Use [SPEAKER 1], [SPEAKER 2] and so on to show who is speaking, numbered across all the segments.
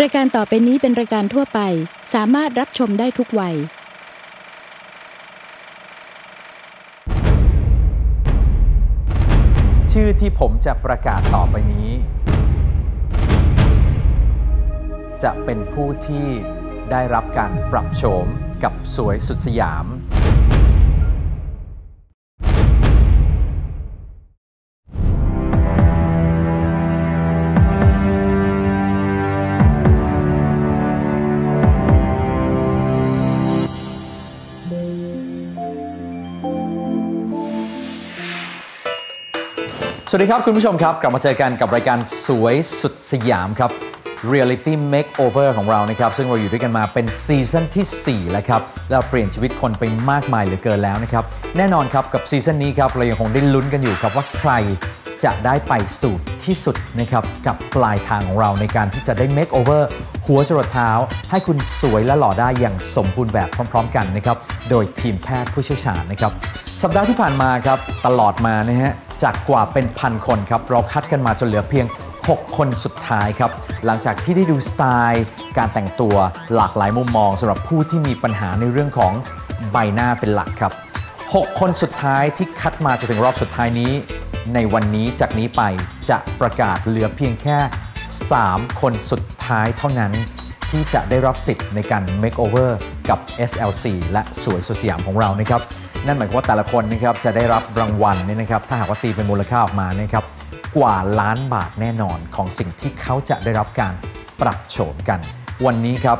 [SPEAKER 1] รายการต่อไปนี้เป็นรายการทั่วไป สามารถรับชมได้ทุกวัย
[SPEAKER 2] ชื่อที่ผมจะประกาศต่อไปนี้ จะเป็นผู้ที่ได้รับการปรับโฉมกับสวยสุดสยาม สวัสดีครับคุณผู้ชมครับ กลับมาเจอกันกับรายการสวยสุดสยามครับ Reality Makeover ของเรานะครับ ซึ่งเราอยู่ด้วยกันมาเป็นซีซั่นที่ 4 แล้วครับแล้วเปลี่ยนชีวิตคนไปมากมายเหลือเกินแล้วนะครับ แน่นอนครับกับซีซั่นนี้ครับ เรายังคงได้ลุ้นกันอยู่ครับว่าใครจะได้ไปสู่ ที่สุดนะครับกับปลายทางของเราในการที่จะได้ Makeover หัวจรดเท้า ให้คุณสวยและหล่อได้อย่างสมบูรณ์แบบพร้อม ๆ กันนะครับโดยทีมแพทย์ผู้เชี่ยวชาญนะครับสัปดาห์ที่ผ่านมาครับตลอดมานะฮะจากกว่าเป็นพันคนครับเราคัดกันมาจนเหลือเพียง 6 คนสุดท้ายครับหลังจากที่ได้ดูสไตล์ การแต่งตัวหลากหลายมุมมองสำหรับผู้ที่มีปัญหาในเรื่องของใบหน้าเป็นหลักครับ 6 คนสุดท้ายที่คัดมาจนถึงรอบสุดท้ายนี้ ในวันนี้จากนี้ไปจะประกาศเหลือเพียงแค่ 3 คนสุดท้ายเท่านั้นที่จะได้รับสิทธิ์ในการ makeover กับ SLC และสวยสุดสยามของเรานะครับ นั่นหมายความว่าแต่ละคนนะครับจะได้รับรางวัลนี่นะครับ ถ้าหากว่าตีเป็นมูลค่าออกมานะครับกว่าล้านบาทแน่นอนของสิ่งที่เขาจะได้รับการปรับโฉมกัน วันนี้ครับ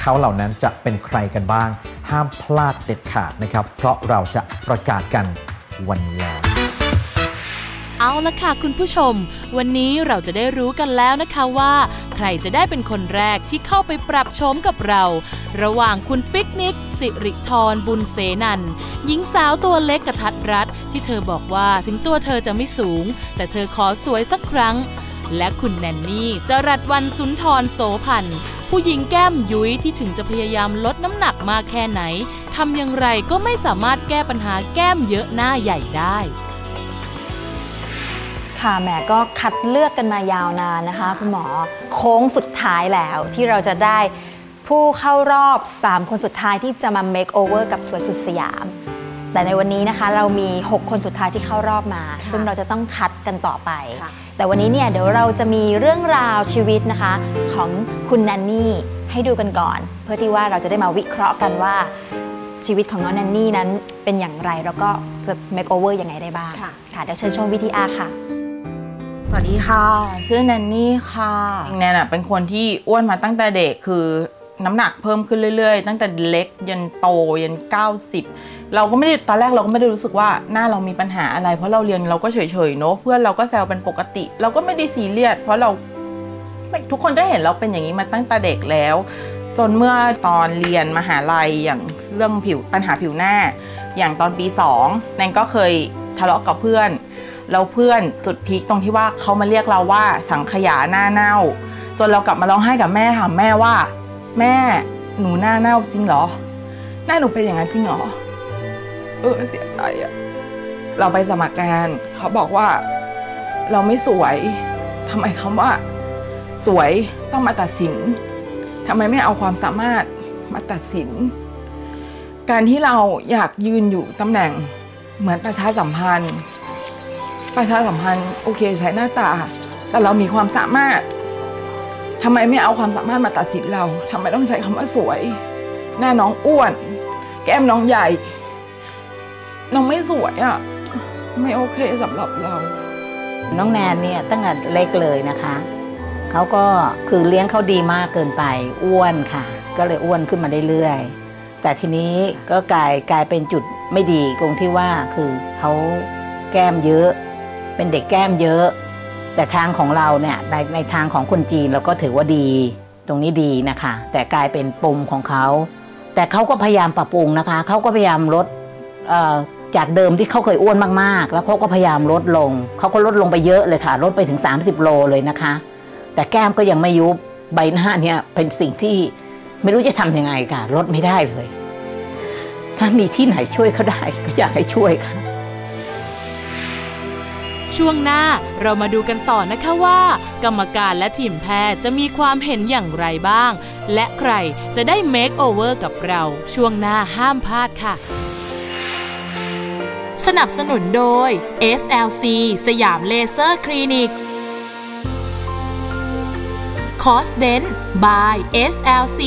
[SPEAKER 2] เขาเหล่านั้นจะเป็นใครกันบ้าง ห้ามพลาดเด็ดขาดนะครับ เพราะเราจะประกาศกันวันนี้แล้ว
[SPEAKER 3] เอาละค่ะคุณผู้ชม วันนี้เราจะได้รู้กันแล้วนะคะว่า ใครจะได้เป็นคนแรกที่เข้าไปปรับโฉมกับเรา ระหว่างคุณปิกนิก สิริธรบุญเสนันหญิงสาวตัวเล็กกระทัดรัดที่เธอบอกว่าถึงตัวเธอจะไม่สูง แต่เธอขอสวยสักครั้ง และคุณแนนนี่จรัสวันสุนทรโสพันธ์ผู้หญิงแก้มยุ้ยที่ถึงจะพยายามลดน้ำหนักมากแค่ไหนทำอย่างไรก็ไม่สามารถแก้ปัญหาแก้มเยอะหน้าใหญ่ได้
[SPEAKER 4] ค่ะแหมก็คัดเลือกกันมายาวนานนะคะคุณหมอโค้งสุดท้ายแล้วที่เราจะได้ผู้เข้ารอบ 3 คนสุดท้ายที่จะมา make over กับสวนสุดสยาม แต่ในวันนี้นะคะเรามี 6 คนสุดท้ายที่เข้ารอบมา ซึ่งเราจะต้องคัดกันต่อไป แต่วันนี้เนี่ยเดี๋ยวเราจะมีเรื่องราวชีวิตนะคะ ของคุณแนนนี่ให้ดูกันก่อน เพื่อที่ว่าเราจะได้มาวิเคราะห์กันว่าชีวิตของน้องแนนนี่นั้นเป็นอย่างไรแล้วก็จะ make over ยังไงได้บ้างค่ะเดี๋ยวเชิญชมวิทีอาร์ค่ะ
[SPEAKER 5] ส วัสดีค่ะ ชื่อแนนนี่ค่ะแนนอะเป็นคนที่อ้วนมาตั้งแต่เด็กคือน้ำหนักเพิ่มขึ้นเรื่อยๆ ตั้งแต่เล็กยันโตยัน 90 เราก็ไม่ได้ตอนแรกเราก็ไม่ได้รู้สึกว่าหน้าเรามีปัญหาอะไร เพราะเราเรียนเราก็เฉยๆเนอะเพื่อนเราก็แซวเป็นปกติ เราก็ไม่ได้ซีเรียสเพราะเราทุกคนก็เห็นเราเป็นอย่างนี้มาตั้งแต่เด็กแล้ว จนเมื่อตอนเรียนมหาลัยอย่างเรื่องผิวปัญหาผิวหน้า อย่างตอนปี 2 แนนก็เคยทะเลาะกับเพื่อน แล้วเพื่อนจุดพีคตรงที่ว่าเขามาเรียกเราว่าสังขยาหน้าเน่า จนเรากลับมาร้องไห้กับแม่ถามแม่ว่า แม่หนูหน้าเน่าจริงเหรอ หน้าหนูเป็นอย่างนั้นจริงเหรอ เออเสียใจอะเราไปสมัครงานเขาบอกว่า เราไม่สวยทำไมคำว่า สวยต้องมาตัดสินทำไมไม่เอาความสามารถมาตัดสิน การที่เราอยากยืนอยู่ตำแหน่งเหมือนประชาสัมพันธ์ ประชาสัมพันธ์โอเค ใช้หน้าตา แต่เรามีความสามารถทำไมไม่เอาความสามารถมาตัดสินเราทำไมต้องใช้คำว่าสวย หน้าน้องอ้วน แก้มน้องใหญ่ น้องไม่สวยอะ่ะไม่โอเคสำหรับเรา
[SPEAKER 6] น้องแนนเนี่ยตั้งแต่เล็กเลยนะคะเขาก็คือเลี้ยงเขาดีมากเกินไปอ้วนค่ะ ก็เลยอ้วนขึ้นมาเรื่อยๆแต่ทีนี้ก็กลายกลายเป็นจุดไม่ดีตรงที่ว่าคือเขาแก้มเยอะ เป็นเด็กแก้มเยอะ แต่ทางของเราเนี่ยในในทางของคนจีนเราก็ถือว่าดี ตรงนี้ดีนะคะ แต่กลายเป็นปมของเขา แต่เขาก็พยายามปรับปรุงนะคะเขาก็พยายามลดจากเดิมที่เขาเคยอ้วนมากๆ แล้วเขาก็พยายามลดลง เขาก็ลดลงไปเยอะเลยค่ะ ลดไปถึง 30 โลเลยนะคะ แต่แก้มก็ยังไม่ยุบ ใบหน้าเนี่ยเป็นสิ่งที่ไม่รู้จะทำยังไงค่ะ ลดไม่ได้เลย ถ้ามีที่ไหนช่วยเขาได้ก็อยากให้ช่วยค่ะ
[SPEAKER 7] ช่
[SPEAKER 3] วงหน้าเรามาดูกันต่อนะคะว่า กรรมการและทีมแพทย์จะมีความเห็นอย่างไรบ้าง และใครจะได้ make over กับเรา ช่วงหน้าห้ามพลาดค่ะ สนับสนุนโดย SLC สยามเลเซอร์คลินิกคอสเดน by SLC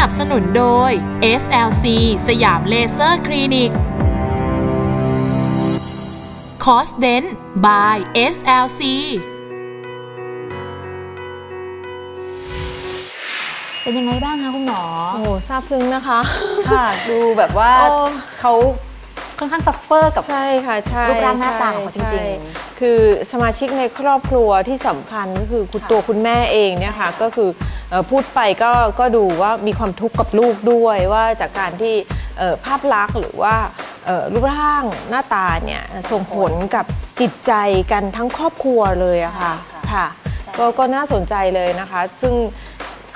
[SPEAKER 3] นับสนุนโดย SLC สยามเลเซอร์คลินิกคอสเดน by SLC
[SPEAKER 4] เป็นยังไงบ้างคะคุณหมอ
[SPEAKER 7] โอ้โหซาบซึ้งนะคะ
[SPEAKER 4] ค่ะ ดูแบบว่า
[SPEAKER 7] โอ้
[SPEAKER 4] เขาค่อนข้างซัฟเฟอร์กับ
[SPEAKER 7] ใช่ค่ะใช่
[SPEAKER 4] รูปร่างหน้าตาของเขาจริงๆ
[SPEAKER 7] ใช่คือสมาชิกในครอบครัวที่สำคัญก็คือคุณตัวคุณแม่เองเนี่ยค่ะก็คือเอ่อ พูดไปก็ก็ดูว่ามีความทุกข์กับลูกด้วยว่าจากการที่เอ่อภาพลักษณ์หรือว่าเอ่อรูปร่างหน้าตาเนี่ยส่งผลกับจิตใจกันทั้งครอบครัวเลยอะค่ะ
[SPEAKER 4] ใช่ค่ะ
[SPEAKER 7] ค่ะก็ก็น่าสนใจเลยนะคะ ซึ่ง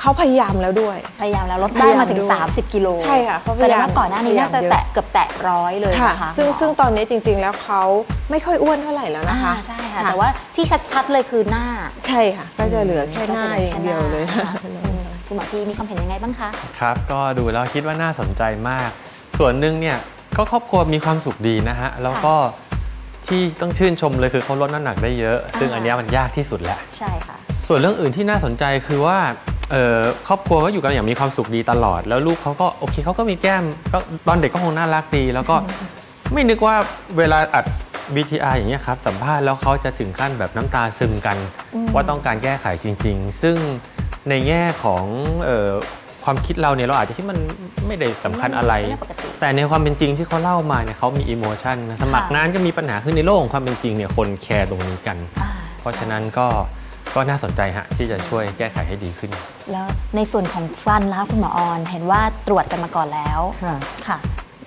[SPEAKER 7] เขาพยายามแล้วด้วย
[SPEAKER 4] พยายามแล้วลดได้มาถึง
[SPEAKER 7] พยายามด้วย
[SPEAKER 4] 30 กิโล
[SPEAKER 7] ใช่ค่ะเขาพ
[SPEAKER 4] แส
[SPEAKER 7] ยา
[SPEAKER 4] ด
[SPEAKER 7] ยาม
[SPEAKER 4] งว่าก่อนหน้านี้น่าจะ
[SPEAKER 7] พยายามเยอะ
[SPEAKER 4] แตะเกือบแตะร้อยเลย
[SPEAKER 7] ค่ะ
[SPEAKER 4] นะคะ
[SPEAKER 7] ซึ่ง
[SPEAKER 4] หมอ
[SPEAKER 7] ซึ่งตอนนี้จริง ๆ แล้วเขาไม่ค่อยอ้วนเท่าไหร่แล้วนะคะ
[SPEAKER 4] อ่าใช่ค่ะ แต่ว่าที่ชัดๆเลยคือหน้า
[SPEAKER 7] ใช่ค่ะ ก็จะเหลือแค่หน้า
[SPEAKER 4] ก็จะ
[SPEAKER 7] อย่างเดียวเลย
[SPEAKER 4] แค่หน้าคุณหมอพี่มีความเห็นยังไงบ้างคะ
[SPEAKER 8] ครับ ก็ดูแล้วคิดว่าน่าสนใจมาก ส่วนหนึ่งเนี่ยก็ครอบครัวมีความสุขดีนะฮะแล้วก็ที่ต้องชื่นชมเลยคือเขาลดน้ำหนักได้เยอะ ซึ่งอันเนี้ยมันยากที่สุดแหละ
[SPEAKER 4] ใช่ค่ะ
[SPEAKER 8] ส่วนเรื่องอื่นที่น่าสนใจคือว่าเอ่อ ครอบครัวก็อยู่กันอย่างมีความสุขดีตลอด แล้วลูกเขาก็โอเคเขาก็มีแก้มก็ตอนเด็กก็คงน่ารักดี แล้วก็ไม่นึกว่าเวลาอัด BTR อย่างเงี้ยครับสัมภาษณ์แล้วเขาจะถึงขั้นแบบน้ำตาซึมกัน ว่าต้องการแก้ไขจริง ๆ ซึ่งในแง่ของเอ่อความคิดเราเนี่ยเราอาจจะคิดมันไม่ได้สำคัญอะไร
[SPEAKER 4] ไม่ปกติ
[SPEAKER 8] แต่ในความเป็นจริงที่เขาเล่ามาเนี่ยเขามีอิโมชันนะสมัครงานก็มีปัญหาขึ้นในโลกของความเป็นจริงเนี่ยคนแคร์ตรงนี้กัน
[SPEAKER 4] อ่า
[SPEAKER 8] เพราะฉะนั้นก็ ก็น่าสนใจฮะที่จะช่วยแก้ไขให้ดีขึ้น
[SPEAKER 4] แล้วในส่วนของฟันแล้วคุณหมอออน เห็นว่าตรวจกันมาก่อนแล้ว
[SPEAKER 9] ค่ะ
[SPEAKER 4] ค่ะ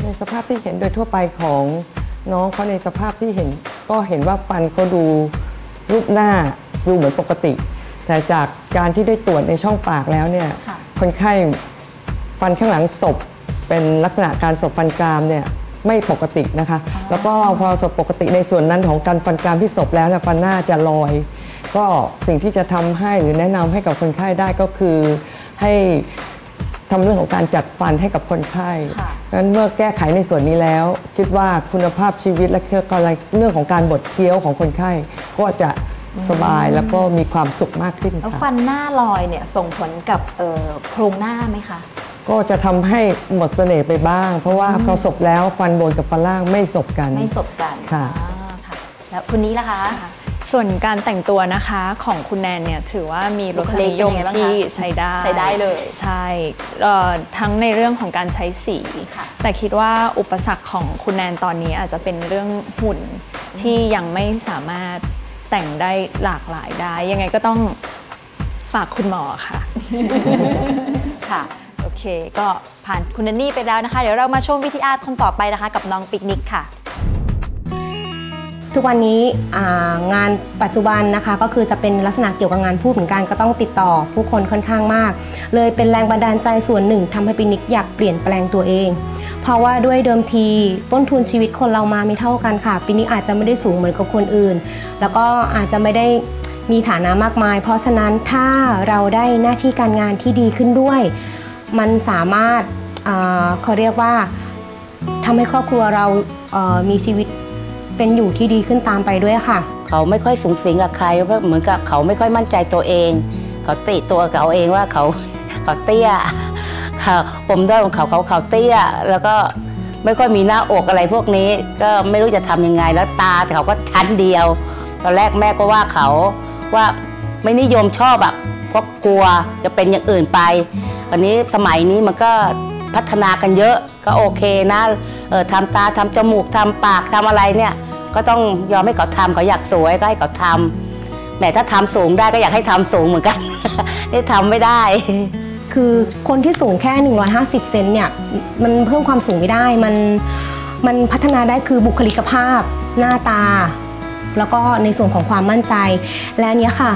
[SPEAKER 9] ในสภาพที่เห็นโดยทั่วไปของน้องเขาในสภาพที่เห็น ก็เห็นว่าฟันเขาดูรูปหน้าดูเหมือนปกติ แต่จากการที่ได้ตรวจในช่องปากแล้วเนี่ย
[SPEAKER 4] ค่ะ
[SPEAKER 9] คนไข้ฟันข้างหลังศพเป็นลักษณะการศพฟันกรามเนี่ยไม่ปกตินะคะ แล้วก็พอศพปกติในส่วนนั้นของการฟันกรามที่ศพแล้วเนี่ยฟันหน้าจะลอย ก็สิ่งที่จะทำให้หรือแนะนำให้กับคนไข้ได้ก็คือให้ทำเรื่องของการจัดฟันให้กับคนไข้
[SPEAKER 4] ค่ะ
[SPEAKER 9] เพราะฉะนั้นเมื่อแก้ไขในส่วนนี้แล้ว คิดว่าคุณภาพชีวิตและเรื่องของการบดเคี้ยวของคนไข้ก็จะสบายแล้วก็มีความสุขมากขึ้น
[SPEAKER 4] แล้ว
[SPEAKER 9] ค่ะ
[SPEAKER 4] ฟันหน้าลอยเนี่ยส่งผลกับเอ่อโครงหน้าไหมคะ
[SPEAKER 9] ก็จะทำให้หมดเสน่ห์ไปบ้าง เพราะว่าพอศพแล้วฟันบนกับฟันล่างไม่ศพกัน
[SPEAKER 4] ไม่สบกัน
[SPEAKER 9] ค่ะ
[SPEAKER 4] อ่าค่ะแล้วคุณนี้ล่ะคะ
[SPEAKER 10] ส่วนการแต่งตัวนะคะของคุณแนนเนี่ยถือว่ามีรสนิยม
[SPEAKER 4] บุคลิกเป็นยังไงบ้างคะ
[SPEAKER 10] ที่ใช้ได้
[SPEAKER 4] ใช้ได้เลย
[SPEAKER 10] ใช่เอ่อทั้งในเรื่องของการใช้สี
[SPEAKER 4] ค่ะ
[SPEAKER 10] แต่คิดว่าอุปสรรคของคุณแนนตอนนี้อาจจะเป็นเรื่องหุ่นที่ยังไม่สามารถแต่งได้หลากหลายได้ ยังไงก็ต้องฝากคุณหมอค่ะ
[SPEAKER 4] ค่ะโอเค ก็ผ่านคุณนันนี่ไปแล้วนะคะ เดี๋ยวเรามาชมวิทีอาร์คนต่อไปนะคะ กับน้องปิกนิกค่ะ
[SPEAKER 11] ทุกวันนี้งานปัจจุบันนะคะก็คือจะเป็นลักษณะเกี่ยวกับงานพูดเหมือนกันก็ต้องติดต่อผู้คนค่อนข้างมาก เลยเป็นแรงบันดาลใจส่วนหนึ่งทำให้ปินิกอยากเปลี่ยนแปลงตัวเอง เพราะว่าด้วยเดิมทีต้นทุนชีวิตคนเรามาไม่เท่ากันค่ะปินิกอาจจะไม่ได้สูงเหมือนกับคนอื่น แล้วก็อาจจะไม่ได้มีฐานะมากมาย เพราะฉะนั้นถ้าเราได้หน้าที่การงานที่ดีขึ้นด้วย มันสามารถเขาเรียกว่าทำให้ครอบครัวเรามีชีวิต เป็นอยู่ที่ดีขึ้นตามไปด้วยค่ะ
[SPEAKER 12] เขาไม่ค่อยสูงสิงกับใครเพราะเหมือนกับเขาไม่ค่อยมั่นใจตัวเอง เขาติตัวเขาเองว่าเขาเขาเตี้ยค่ะผมด้อยของเขาเขาเขาเตี้ย แล้วก็ไม่ค่อยมีหน้าอกอะไรพวกนี้ ก็ไม่รู้จะทำยังไงแล้วตาเขาก็ชั้นเดียวตอนแรกแม่ก็ว่าเขาว่าไม่นิยมชอบอะเพราะกลัวจะเป็นอย่างอื่นไปวันนี้สมัยนี้มันก็ พัฒนากันเยอะก็โอเคนะเออทำตาทำจมูกทำปากทำอะไรเนี่ย ก็ต้องยอมให้เขาทำเขาอยากสวยก็ให้เขาทำแหมถ้าทำสูงได้ก็อยากให้ทำสูงเหมือนกันนี่ทำไม่ได้
[SPEAKER 11] คือคนที่สูงแค่ 150 เซนเนี่ยมันเพิ่มความสูงไม่ได้มันมันพัฒนาได้คือบุคลิกภาพ หน้าตา แล้วก็ในส่วนของความมั่นใจ และเนี้ยค่ะ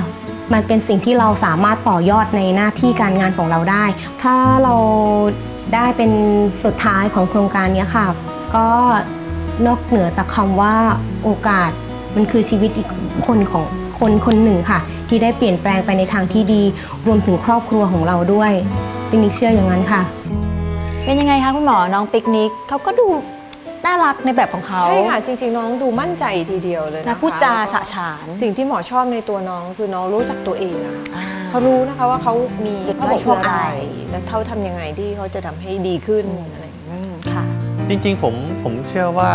[SPEAKER 11] มันเป็นสิ่งที่เราสามารถต่อยอดในหน้าที่การงานของเราได้ ถ้าเรา ได้เป็นสุดท้ายของโครงการเนี้ยค่ะ ก็นอกเหนือจากคำว่าโอกาสมันคือชีวิตอีกคนของคนคนหนึ่งค่ะ ที่ได้เปลี่ยนแปลงไปในทางที่ดี รวมถึงครอบครัวของเราด้วยปินิกเชื่ออย่างนั้นค่ะ
[SPEAKER 4] เป็นยังไงคะคุณหมอน้องปิกนิกเขาก็ดูน่ารักในแบบของเขา
[SPEAKER 7] ใช่ค่ะ จริง ๆ น้องดูมั่นใจทีเดียวเลยนะคะ
[SPEAKER 4] นะพูดจาฉะฉาน
[SPEAKER 7] สิ่งที่หมอชอบในตัวน้องคือน้องรู้จักตัวเองอะ เขารู้นะคะว่าเขามี
[SPEAKER 4] จุด
[SPEAKER 7] ข้
[SPEAKER 4] ด้
[SPEAKER 7] บ
[SPEAKER 4] อย
[SPEAKER 7] กพร่อง
[SPEAKER 4] คือ
[SPEAKER 7] อะ
[SPEAKER 4] อะไร
[SPEAKER 7] ไรและเขาทำยังไงที่เขาจะทำให้ดีขึ้นอะไรอย่างเงี้ย
[SPEAKER 4] ค่ะ
[SPEAKER 13] จริงๆผมผมเชื่อว่า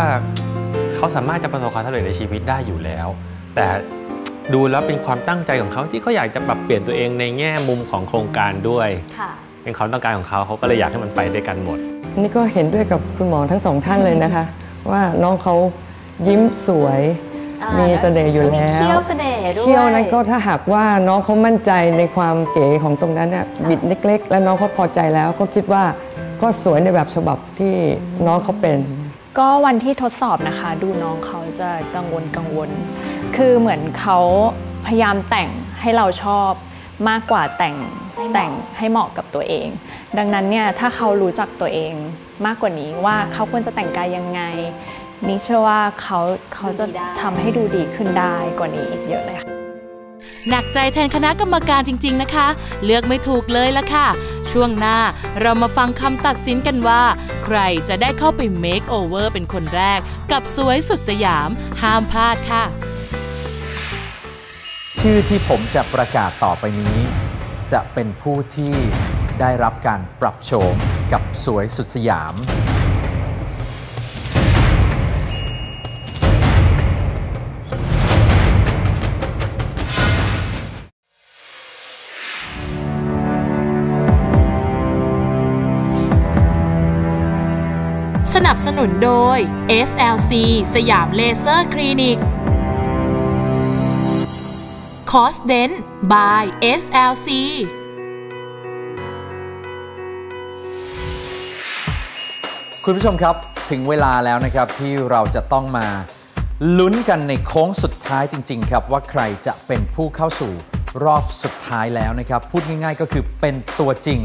[SPEAKER 13] เขาสามารถจะประสบความสำเร็จในชีวิตได้อยู่แล้ว แต่ดูแล้วเป็นความตั้งใจของเขาที่เขาอยากจะปรับเปลี่ยนตัวเองในแง่มุมของโครงการด้วย
[SPEAKER 4] ค่ะ
[SPEAKER 13] เป็นความต้องการของเขาเขาก็เลยอยากให้มันไปด้วยกันหมด
[SPEAKER 9] อันนี้ก็เห็นด้วยกับคุณหมอทั้งสองท่านเลยนะคะ ว่าน้องเขายิ้มสวย
[SPEAKER 4] อ่า มี
[SPEAKER 9] มีเสน่ห์อยู่แล้ว
[SPEAKER 4] เขี้ยวเสน่ห์ด้วย
[SPEAKER 9] เขี้ยวนั้นก็ถ้าหากว่าน้องเขามั่นใจในความเก๋ของตรงนั้นเนี่ยบิดเล็ก ๆ แล้วน้องเขาพอใจแล้วก็คิดว่าก็สวยในแบบฉบับที่น้องเขาเป็น
[SPEAKER 10] ก็วันที่ทดสอบนะคะ ดูน้องเขาจะกังวลกังวล คือเหมือนเขาพยายามแต่งให้เราชอบมากกว่าแต่งแต่งให้เหมาะกับตัวเอง ดังนั้นเนี่ยถ้าเขารู้จักตัวเองมากกว่านี้ว่าเขาควรจะแต่งกายยังไง นี่เชื่อว่าเขาเขาจะทำให้ดูดีขึ้นได้กว่านี้อีกเยอะเลยค่ะ
[SPEAKER 3] หนักใจแทนคณะกรรมการจริง ๆนะคะ เลือกไม่ถูกเลยละค่ะ ช่วงหน้าเรามาฟังคำตัดสินกันว่า ใครจะได้เข้าไป Make Over เป็นคนแรก กับสวยสุดสยาม ห้ามพลาดค่ะ
[SPEAKER 2] ชื่อที่ผมจะประกาศต่อไปนี้ จะเป็นผู้ที่ได้รับการปรับโฉมกับสวยสุดสยาม
[SPEAKER 3] สนุนโดย SLC สยามเลเซอร์คลินิกคอสเดน by SLC
[SPEAKER 2] คุณผู้ชมครับถึงเวลาแล้วนะครับที่เราจะต้องมาลุ้นกันในโค้งสุดท้ายจริง ๆ ครับ ว่าใครจะเป็นผู้เข้าสู่ รอบสุดท้ายแล้วนะครับ พูดง่ายๆก็คือเป็นตัวจริง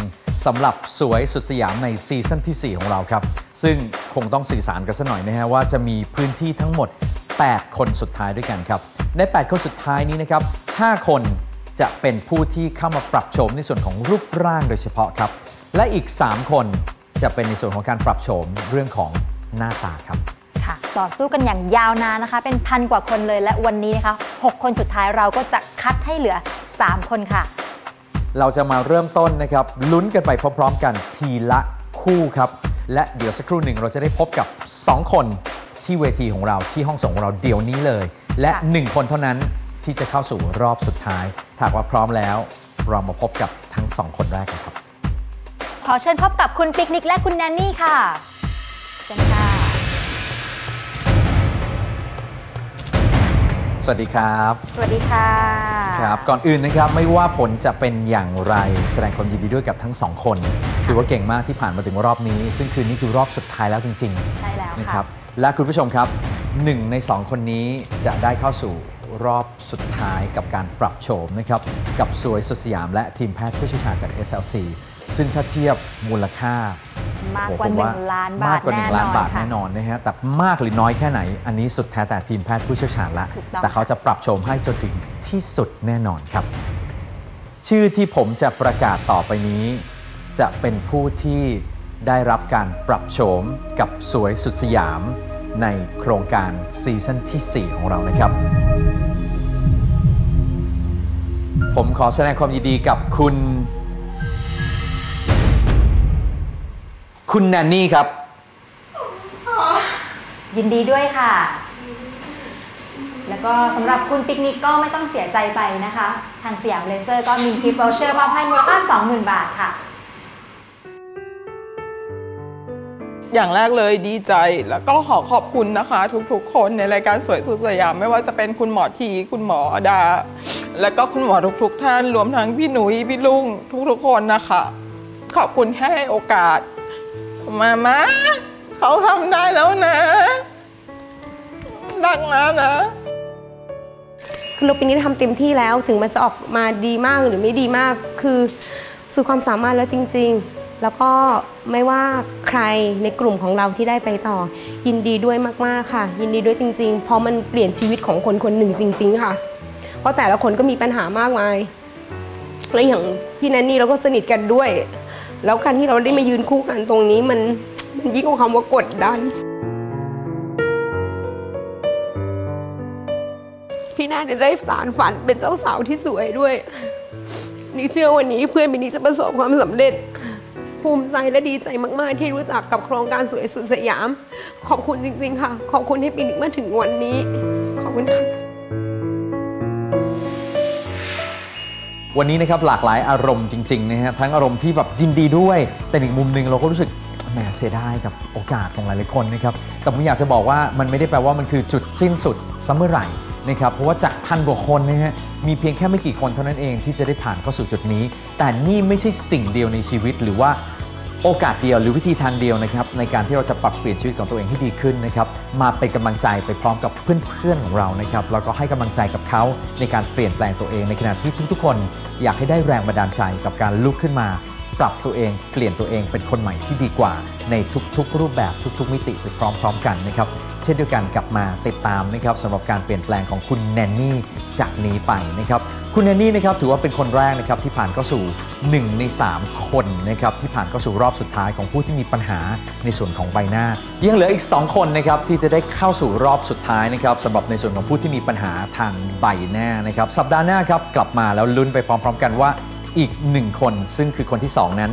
[SPEAKER 2] สำหรับสวยสุดสยามในซีซั่นที่ 4 ของเราครับ ซึ่งคงต้องสื่อสารกันสัหน่อยนะฮะว่าจะมีพื้นที่ทั้งหมด 8 คนสุดท้ายด้วยกันครับ ใน 8 คนสุดท้ายนี้นะครับ 5 คนจะเป็นผู้ที่เข้ามาปรับโฉมในส่วนของรูปร่างโดยเฉพาะครับ และอีก 3 คนจะเป็นในส่วนของการปรับโฉมเรื่องของหน้าตาครับ
[SPEAKER 4] ค่ะต่อสู้กันอย่างยาวนานนะคะ เป็นพันกว่าคนเลยและวันนี้นะคะ 6 คนสุดท้ายเราก็จะคัดให้เหลือ 3 คนค่ะ
[SPEAKER 2] เราจะมาเริ่มต้นนะครับลุ้นกันไปพร้อม ๆ กันทีละคู่ครับ และเดี๋ยวสักครู่หนึ่งเราจะได้พบกับ 2 คนที่เวทีของเราที่ห้องส่งของเราเดี๋ยวนี้เลย และ 1 คนเท่านั้นที่จะเข้าสู่รอบสุดท้ายถ้าหากว่าพร้อมแล้ว เรามาพบกับทั้ง 2 คนแรกกันครับ
[SPEAKER 4] ขอเชิญพบกับคุณปิกนิกและคุณแนนนี่ค่ะเชิญค่ะ
[SPEAKER 2] สวัสดีครับ
[SPEAKER 4] สวัสดีค่ะ
[SPEAKER 2] ครับ ก่อนอื่นนะครับไม่ว่าผลจะเป็นอย่างไร แสดงความยินดีด้วยกับทั้งสองคน ถือว่าเก่งมากที่ผ่านมาถึงรอบนี้ ซึ่งคืนนี้คือรอบสุดท้ายแล้วจริง ๆ
[SPEAKER 4] ใช่แล้ว
[SPEAKER 2] นะค
[SPEAKER 4] ค่ะ
[SPEAKER 2] รับ และคุณผู้ชมครับหนึ่งใน2คนนี้จะได้เข้าสู่รอบสุดท้ายกับการปรับโฉมนะครับ กับสวยสุดสยามและทีมแพทย์ผู้เชี่ยวชาญจาก SLC ซึ่งถ้าเทียบมูลค่ามา
[SPEAKER 4] ก
[SPEAKER 2] โอ้
[SPEAKER 4] กว่า
[SPEAKER 2] ผม
[SPEAKER 4] หนึ่งล้านบาท
[SPEAKER 2] มากกว่า1ล้านบาท
[SPEAKER 4] ค่ะ
[SPEAKER 2] แน่นอนนะฮะแต่มากหรือน้อยแค่ไหน อันนี้สุดแท้แต่ทีมแพทย์ผู้เชี่ยวชาญละ
[SPEAKER 4] ถูกต้อง
[SPEAKER 2] แต่เขาจะปรับโฉมให้จนถึงที่สุดแน่นอนครับ ชื่อที่ผมจะประกาศต่อไปนี้ จะเป็นผู้ที่ได้รับการปรับโฉมกับสวยสุดสยามในโครงการซีซั่นที่ 4 ของเรานะครับ ผมขอแสดงความยินดีกับคุณ คุณแนนนี่ครับ
[SPEAKER 4] ยินดีด้วยค่ะ แล้วก็สำหรับคุณปิกนิกก็ไม่ต้องเสียใจไปนะคะ ทางสยามเลเซอร์ก็มีกิฟต์วอเชอร์มอบให้มูลค่า20,000 บาทค่ะ
[SPEAKER 5] อย่างแรกเลยดีใจแล้วก็ขอขอบคุณนะคะ ทุกๆ คนในรายการสวยสุดสยาม ไม่ว่าจะเป็นคุณหมอที คุณหมอดา แล้วก็คุณหมอทุกๆ ท่านรวมทั้งพี่หนุยพี่ลุงทุกๆ คนนะคะ ขอบคุณที่ให้โอกาส มามาเขาทำได้แล้วนะ
[SPEAKER 11] ดังมานะคือเราปีนี้ทำเต็มที่แล้วถึงมันจะออกมาดีมากหรือไม่ดีมาก คือสุดความสามารถแล้วจริง ๆ แล้วก็ไม่ว่าใครในกลุ่มของเราที่ได้ไปต่อ ยินดีด้วยมากๆค่ะ ยินดีด้วยจริง ๆ เพราะมันเปลี่ยนชีวิตของคนคนหนึ่งจริง ๆ ค่ะ เพราะแต่ละคนก็มีปัญหามากมายและอย่างพี่แนนนี่เราก็สนิทกันด้วย แล้วการที่เราได้มายืนคู่กันตรงนี้มันมันยิ่งกว่าคำว่ากดดัน พี่นาจะได้สารฝันเป็นเจ้าสาวที่สวยด้วย นี่เชื่อวันนี้เพื่อนมินี่จะประสบความสำเร็จ ภูมิใจและดีใจมากๆ ที่รู้จักกับโครงการสวยสุดสยาม ขอบคุณจริงๆค่ะ ขอบคุณที่ปินิกมาถึงวันนี้ ขอบคุณค่ะ
[SPEAKER 2] วันนี้นะครับหลากหลายอารมณ์จริงๆนะฮะทั้งอารมณ์ที่แบบยินดีด้วย แต่อีกมุมหนึ่งเราก็รู้สึกแหมเสียดายกับโอกาสของหลายๆคนนะครับแต่ผมอยากจะบอกว่ามันไม่ได้แปลว่ามันคือจุดสิ้นสุดเสมอไหร่นะครับเพราะว่าจากพันกว่าคนนะฮะมีเพียงแค่ไม่กี่คนเท่านั้นเองที่จะได้ผ่านเข้าสู่จุดนี้ แต่นี่ไม่ใช่สิ่งเดียวในชีวิตหรือว่า โอกาสเดียวหรือวิธีทางเดียวนะครับในการที่เราจะปรับเปลี่ยนชีวิตของตัวเองให้ดีขึ้นนะครับมาเป็นกำลังใจไปพร้อมกับเพื่อนๆของเรานะครับแล้วก็ให้กำลังใจกับเขาในการเปลี่ยนแปลงตัวเองในขณะที่ทุกๆ คน อยากให้ได้แรงบันดาลใจกับการลุกขึ้นมา ปรับตัวเองเปลี่ยนตัวเองเป็นคนใหม่ที่ดีกว่า ในทุกๆ รูปแบบทุก ๆ มิติไปพร้อม ๆ กันนะครับ เช่นเดียวกันกลับมาติดตามนะครับสำหรับการเปลี่ยนแปลงของคุณแนนนี่จากนี้ไปนะครับคุณแนนนี่นะครับถือว่าเป็นคนแรกนะครับที่ผ่านเข้าสู่ 1 ใน 3 คนนะครับที่ผ่านเข้าสู่รอบสุดท้ายของผู้ที่มีปัญหาในส่วนของใบหน้า ยังเหลืออีก 2 คนนะครับที่จะได้เข้าสู่รอบสุดท้ายนะครับสำหรับในส่วนของผู้ที่มีปัญหาทางใบหน้านะครับสัปดาห์หน้าครับกลับมาแล้วลุ้นไปพร้อม ๆ กันว่าอีกหนึ่งคน ซึ่งคือคนที่ 2 นั้น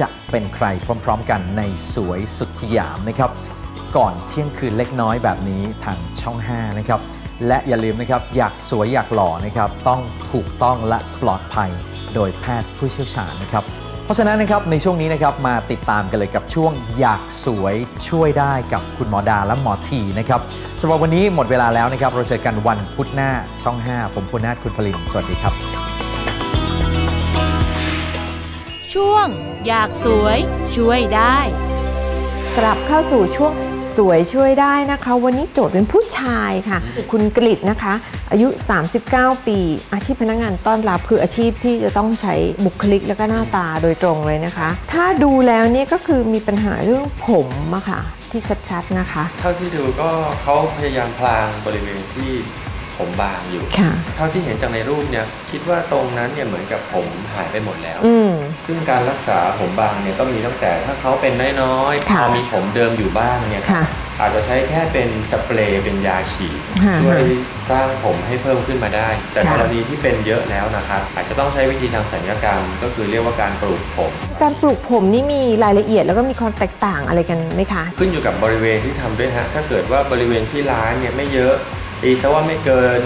[SPEAKER 2] จะเป็นใครพร้อม ๆ กันในสวยสุดสยามนะครับ ก่อนเที่ยงคืนเล็กน้อยแบบนี้ทางช่อง 5 นะครับ และอย่าลืมนะครับอยากสวยอยากหล่อนะครับ ต้องถูกต้องและปลอดภัยโดยแพทย์ผู้เชี่ยวชาญนะครับ เพราะฉะนั้นนะครับในช่วงนี้นะครับมาติดตามกันเลยกับช่วงอยากสวยช่วยได้กับคุณหมอดาและหมอทีนะครับสำหรับวันนี้หมดเวลาแล้วนะครับ เราเจอกันวันพุธหน้าช่อง 5 ผมพูนาถคุณผลินสวัสดีครับ
[SPEAKER 3] ช่วง อยากสวย ช่วยได้
[SPEAKER 7] กลับเข้าสู่ช่วง สวยช่วยได้นะคะ วันนี้โจทย์เป็นผู้ชายค่ะ คุณกฤษนะคะ อายุ 39 ปี อาชีพพนักงานต้อนรับคืออาชีพที่จะต้องใช้บุคลิกและก็หน้าตาโดยตรงเลยนะคะ ถ้าดูแล้วเนี่ยก็คือมีปัญหาเรื่องผมอะค่ะที่ชัดๆนะคะ
[SPEAKER 13] เท่าที่ดูก็เขาพยายามพลางบริเวณที่ ผมบางอยู่
[SPEAKER 7] ค่ะ
[SPEAKER 13] เท่าที่เห็นจากในรูปเนี่ยคิดว่าตรงนั้นเนี่ยเหมือนกับผมหายไปหมดแล้ว
[SPEAKER 7] อืม
[SPEAKER 13] ซึ่งการรักษาผมบางเนี่ยก็มีตั้งแต่ถ้าเขาเป็นน้อยๆพ
[SPEAKER 7] ค่ะ
[SPEAKER 13] อมีผมเดิมอยู่บ้างเนี่ย
[SPEAKER 7] ค่ะ
[SPEAKER 13] อาจจะใช้แค่เป็นสเปรย์เป็นยาฉีด
[SPEAKER 7] ค่ะ
[SPEAKER 13] ช่วยสร้างผมให้เพิ่มขึ้นมาได้ แต่
[SPEAKER 7] ค่ะ
[SPEAKER 13] กรณีที่เป็นเยอะแล้วนะครับอาจจะต้องใช้วิธีทางศัลยกรรม ก็คือเรียกว่าการปลูกผม
[SPEAKER 7] การปลูกผมนี่มีรายละเอียดแล้วก็มีความแตกต่างอะไรกันไหมคะ
[SPEAKER 13] ขึ้นอยู่กับบริเวณที่ทำด้วยฮะ ถ้าเกิดว่าบริเวณที่ร้านเนี่ยไม่เยอะ ตีซะว่าไม่เกิน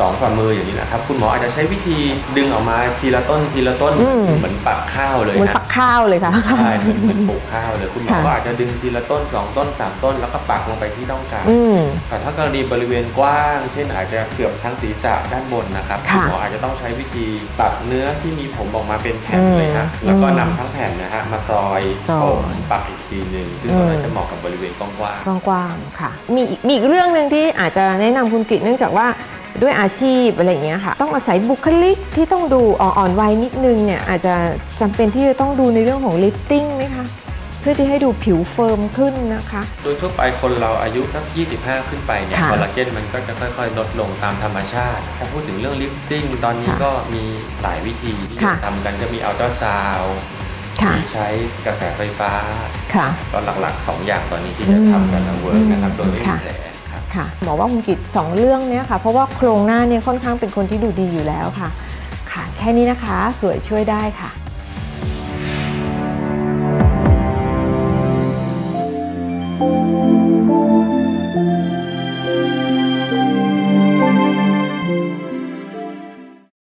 [SPEAKER 13] สองฝ่ามืออย่างนี้นะครับ คุณหมออาจจะใช้วิธีดึงออกมาทีละต้นทีละต้น
[SPEAKER 7] อืม
[SPEAKER 13] เหมือนปักข้าวเลย
[SPEAKER 7] เหมือน
[SPEAKER 13] นะ
[SPEAKER 7] ปักข้าวเลยค่ะ
[SPEAKER 13] ใช่เหมือนเหมือนปลูกข้าวเลยคุณหมอ
[SPEAKER 7] ค่ะ
[SPEAKER 13] ก็อาจจะดึงทีละต้นสองต้นสามต้น แล้วก็ปักลงไปที่ต้องการ
[SPEAKER 7] อืม
[SPEAKER 13] แต่ถ้ากรณีบริเวณกว้าง เช่นอาจจะเกือบทั้งศีรษะด้านบนนะครับ
[SPEAKER 7] ค่ะ
[SPEAKER 13] คุณหมออาจจะต้องใช้วิธีตัดเนื้อที่มีผมออกมาเป็นแผ่น
[SPEAKER 7] อืม
[SPEAKER 13] เลยฮะแล้วก็
[SPEAKER 7] อืม
[SPEAKER 13] นำทั้งแผ่นนะฮะมาซอย
[SPEAKER 7] ซอย
[SPEAKER 13] ผมปักอีกทีหนึ่งซึ่งตรงนั้น
[SPEAKER 7] อืม
[SPEAKER 13] จะเหมาะกับบริเวณกว้างๆ
[SPEAKER 7] กว้างๆค่ะ มีอีกมีอีกเรื่องหนึ่งที่อาจจะแนะนำคุณกิตเนื่องจากว่า ด้วยอาชีพอะไรอย่างเงี้ยค่ะ ต้องอาศัยบุคลิกที่ต้องดูอ่อนๆวัยนิดนึงเนี่ยอาจจะจำเป็นที่จะต้องดูในเรื่องของลิฟติ้งไหมคะเพื่อที่ให้ดูผิวเฟิร์มขึ้นนะคะ
[SPEAKER 13] โดยทั่วไปคนเราอายุสัก 25 ขึ้นไปเนี่ย
[SPEAKER 7] ค่ะ
[SPEAKER 13] คอลลาเจนมันก็จะค่อยๆ ลดลงตามธรรมชาติ ถ้าพูดถึงเรื่องลิฟติ้งตอนนี้
[SPEAKER 7] ค่ะ
[SPEAKER 13] ก็มีหลายวิธีที่
[SPEAKER 7] ค่ะ
[SPEAKER 13] จะทำกันจะมีอัลตราซาวด์
[SPEAKER 7] ค่ะ
[SPEAKER 13] มีใช้กระแสไฟฟ้า
[SPEAKER 7] ค่ะ
[SPEAKER 13] ก็หลักๆ 2 อย่างตอนนี้ที่จะทำกันแล้วเวิร์กนะครับ โดยไม่มี
[SPEAKER 7] ค่ะ
[SPEAKER 13] แผล ค่ะ
[SPEAKER 7] หมอว่าคุณกิจสองเรื่องเนี้ยค่ะเพราะว่าโครงหน้าเนี่ยค่อนข้างเป็นคนที่ดูดีอยู่แล้วค่ะ ค่ะ แค่นี้นะคะสวยช่วยได้ค่ะ